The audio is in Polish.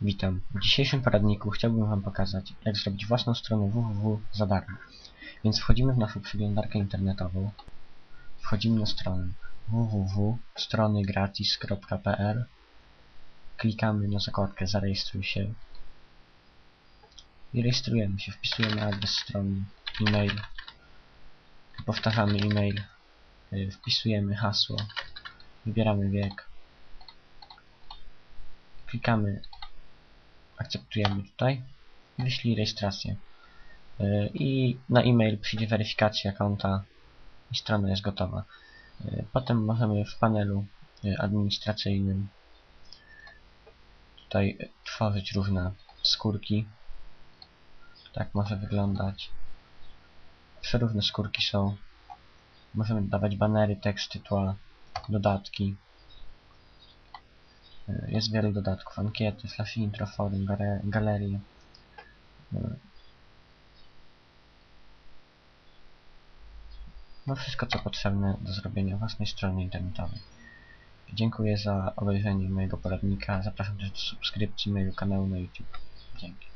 Witam. W dzisiejszym poradniku chciałbym Wam pokazać, jak zrobić własną stronę www za darmo. Więc wchodzimy w naszą przeglądarkę internetową, wchodzimy na stronę www.stronygratis.pl Klikamy na zakładkę zarejestruj się. I rejestrujemy się, wpisujemy adres strony, e-mail, powtarzamy e-mail, y, wpisujemy hasło, wybieramy wiek, klikamy akceptujemy tutaj. Wyślij rejestrację. Yy, i na e-mail przyjdzie weryfikacja konta i strona jest gotowa. Yy, potem możemy w panelu yy, administracyjnym tutaj tworzyć różne skórki. Tak może wyglądać. Przeróżne skórki są. Możemy dodawać banery, teksty, tła, dodatki. Y, Jest wiele dodatków, ankiety, flash intro, forum, galerie. Y, No wszystko co potrzebne do zrobienia własnej strony internetowej. Dziękuję za obejrzenie mojego poradnika. Zapraszam też do subskrypcji mojego kanału na YouTube. Dzięki.